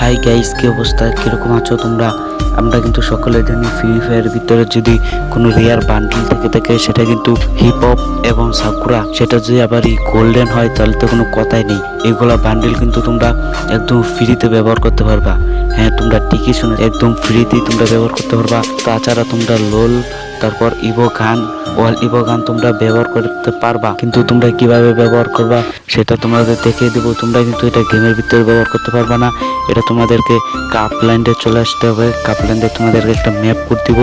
Hi guys কি অবস্থা? কীরকম আছো তোমরা? আমরা কিন্তু সকলে জানি ফ্রি ফায়ার ভিতরে যদি কোনো রেয়ার বান্ডিল থেকে থাকে, সেটা কিন্তু হিপ হপ এবং সাকুরা সেটা যদি আবার এই গোল্ডেন হয়, তাহলে তো কোনো কথাই নেই। এগুলা বান্ডিল কিন্তু তোমরা একদম ফ্রিতে ব্যবহার করতে পারবা। হ্যাঁ তোমরা ঠিকই শুনে একদম ফ্রিতেই তোমরা ব্যবহার করতে পারবা। তাছাড়া তোমরা লোল তারপর ইভো গান ওয়াল ইভো গান তোমরা ব্যবহার করতে পারবা। কিন্তু তোমরা কীভাবে ব্যবহার করবা, সেটা তোমাদের দেখিয়ে দেবো। তোমরা কিন্তু এটা গেমের ভিতরে ব্যবহার করতে পারবা না। এটা তোমাদেরকে কাপ ল্যান্ডে চলে আসতে হবে। কাপ ল্যান্ডে তোমাদেরকে একটা ম্যাপ করে দিব।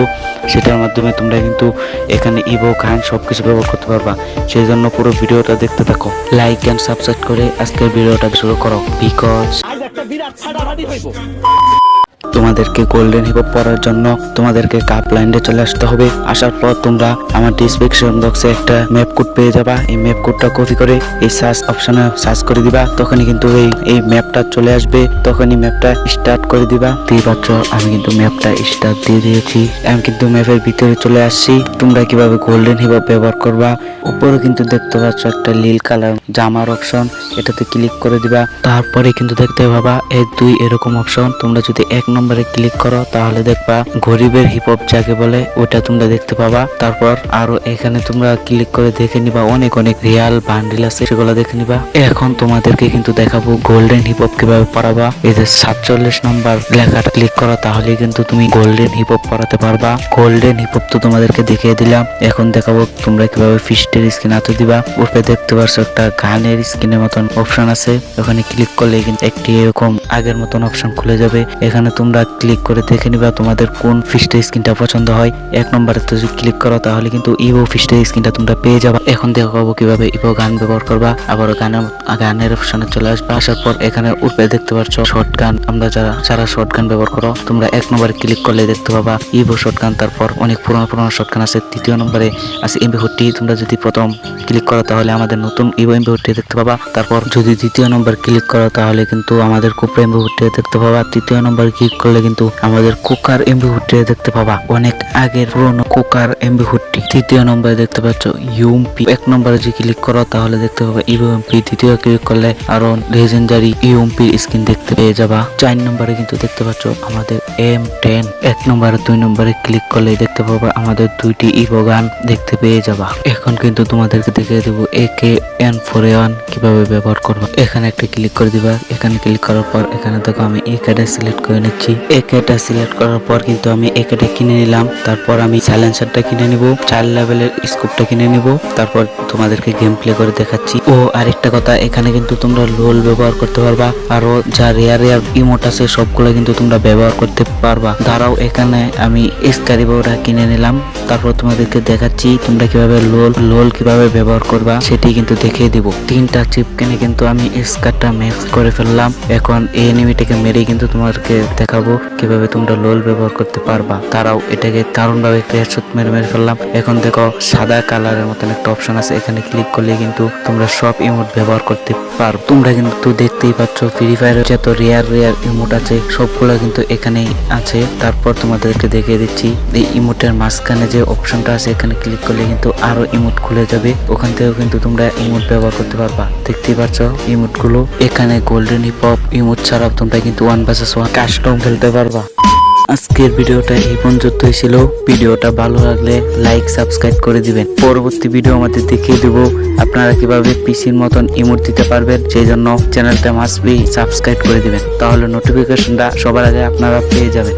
সেটার মাধ্যমে তোমরা কিন্তু এখানে ইভো গান সব কিছু ব্যবহার করতে পারবা। সেই জন্য পুরো ভিডিওটা দেখতে থাকো। লাইক অ্যান্ড সাবস্ক্রাইব করে আজকের ভিডিওটা শুরু করো। বিকজ একটা বিরাট হইব। তোমাদেরকে গোল্ডেন হিপ পড়ার জন্য তোমাদেরকে কাপ লাইনে চলে আসতে হবে। আসার পর তোমরা আমার ডিসক্রিপশন বক্সে একটা ম্যাপ কোড পেয়ে যাবা। এই ম্যাপ কোডটা কপি করে এই সার্চ অপশনে সার্চ করে দিবা। তখনই কিন্তু এই এই ম্যাপটা চলে আসবে। তখনই ম্যাপটা স্টার্ট করে দিবা। দিয়ে পাচ্ছ আমি কিন্তু ম্যাপটা স্টার্ট দিয়ে দিয়েছি। আমি কিন্তু ম্যাপের ভিতরে চলে আসছি। তোমরা কীভাবে গোল্ডেন হিপ ব্যবহার করবা? উপরে কিন্তু দেখতে পাচ্ছ একটা নীল কালার জামার অপশন এটাতে ক্লিক করে দিবা। তারপরে কিন্তু দেখতে পাবা, এই দুই এরকম অপশন তোমরা যদি এক নম্বরে ক্লিক করো, তাহলে দেখবা গরিবের হিপ হপ যাকে বলে ওটা তোমরা দেখতে পাবা। তারপর আরও এখানে তোমরা ক্লিক করে দেখে নিবা, অনেক অনেক রিয়াল বান্ডিল আছে, সেগুলো দেখে নিবা। এখন তোমাদেরকে কিন্তু দেখাবো গোল্ডেন হিপ হপ কীভাবে পড়াবা। যে সাতচল্লিশ নম্বর লেখাটা ক্লিক করো তাহলে কিন্তু তুমি গোল্ডেন হিপ হপ পড়াতে পারবা। গোল্ডেন হিপ হপ তো তোমাদেরকে দেখিয়ে দিলাম। এখন দেখাবো তোমরা কীভাবে ফিস্টের স্ক্রিন হাতে দিবা। উপরে দেখতে পাচ্ছ একটা গানের স্ক্রিনের মতন অপশন আছে। ওখানে ক্লিক করলে কিন্তু একটি এরকম আগের মতন অপশন খুলে যাবে। এখানে তোমরা ক্লিক করে দেখে নিবা তোমাদের কোন ফিস্টের স্ক্রিনটা পছন্দ হয়। এক নম্বরে তো যদি ক্লিক করো, তাহলে কিন্তু ইভো ফিস্টের স্ক্রিনটা তোমরা পেয়ে যাবা। এখন দেখাবো কীভাবে ইভো গান ব্যবহার করবা। আবার গানের গানের অপশনে চলে আসবা। আসার পর এখানে উপরে দেখতে পাচ্ছ শর্ট গান। আমরা যারা যারা শর্ট গান ব্যবহার করো, তোমরা এক নম্বরে ক্লিক করলে দেখতে পাবা ইভো শর্ট গান। তারপর অনেক পুরোনো পুরোনো শর্ট গান আছে। তৃতীয় নম্বরে আছে এমবি ফোরটি তোমরা যদি প্রথম ক্লিক করো, তাহলে আমাদের নতুন ইভো এমবি ফোরটি দেখতে পাবা। তারপর যদি দ্বিতীয় নম্বর ক্লিক করো, তাহলে কিন্তু আমাদের কুপরা এমবি ফোরটি দেখতে পাবা। তৃতীয় নম্বর ক্লিক করলে কিন্তু আমাদের কুকার এমবি দেখতে পাবা অনেক আগের পুরোনো কুকার এমবি ফোরটি তৃতীয় নম্বরে দেখতে পাচ্ছ ইউএমপি। এক নম্বরে যদি ক্লিক করো, তাহলে দেখতে পাবা ইউএমপি। দ্বিতীয় ক্লিক করলে আরও লেজেন্ডারি ইউএমপির স্ক্রিন দেখতে পেয়ে যাবা। চার নম্বরে কিন্তু দেখতে পাচ্ছ আমাদের এম টেন এক নম্বরে, দুই নম্বরে ক্লিক করলে দেখতে পাবা আমাদের দুইটি ইভো গান দেখতে পেয়ে যাবা। এখন কিন্তু তোমাদেরকে দেখিয়ে দেবো A K N four one কীভাবে ব্যবহার করবা। এখানে একটা ক্লিক করে দিবা। এখানে ক্লিক করার পর, এখানে দেখো আমি এ কেটা সিলেক্ট করে নিচ্ছি। এ কেটা সিলেক্ট করার পর কিন্তু আমি এ কেটা কিনে নিলাম। তারপর আমি সাইলেন্সারটা কিনে নিব, চার লেভেলের স্কোপটা কিনে নিব, তারপর তোমাদেরকে গেম প্লে করে দেখাচ্ছি। ও, আরেকটা কথা, এখানে কিন্তু তোমরা লোল ব্যবহার করতে পারবা, আরও যা রেয়ার রেয়ার ইমোট আছে, সবগুলো কিন্তু তোমরা ব্যবহার করতে পারবা। দাঁড়াও, এখানে আমি স্কারিবোটা কিনে নিলাম, তারপর তোমাদেরকে দেখাচ্ছি তোমরা কীভাবে লোল লোল কীভাবে ব্যবহার করবা, সেটি কিন্তু দেখিয়ে দিব। তিনটা চিপ কিনে কিন্তু আমি স্কারটা মিক্স করে ফেললাম, এখন এই এনিমিটাকে মেরেই কিন্তু তোমাদেরকে দেখাবো কীভাবে তোমরা লোল ব্যবহার করতে পারবা। তারাও এটাকে দারুণভাবে একটা হেডশট মেরে মেরে ফেললাম। এখন দেখো সাদা কালারের মতন একটা অপশন আছে। এখানে ক্লিক করলে কিন্তু তোমরা সব ইমোট ব্যবহার করতে পারো তোমরা কিন্তু দেখতেই পাচ্ছ ফ্রি ফায়ারের যত রেয়ার রেয়ার ইমোট আছে, সবগুলো কিন্তু এখানেই আছে। তারপর তোমাদেরকে দেখিয়ে দিচ্ছি, এই ইমোটের মাঝখানে যে অপশনটা আছে, এখানে ক্লিক করলে কিন্তু আরও ইমোট খুলে যাবে। ওখান থেকেও কিন্তু তোমরা ইমোট ব্যবহার করতে পারবা। দেখতেই পাচ্ছ ইমোটগুলো। এখানে গোল্ডেন হিপ হপ ইমোট ছাড়াও তোমরা কিন্তু ওয়ান ভার্সেস ওয়ান কাস্টম খেলতে পারবা। আজকের ভিডিওটা এই পর্যন্তই ছিল। ভিডিওটা ভালো লাগলে লাইক, সাবস্ক্রাইব করে দিবেন। পরবর্তী ভিডিও আমাদের দেখিয়ে দেব। আপনারা কীভাবে পিসির মতন ইমোট দিতে পারবেন, সেই জন্য চ্যানেলটা মাস্ট বি সাবস্ক্রাইব করে দিবেন। তাহলে নোটিফিকেশনটা সবার আগে আপনারা পেয়ে যাবেন।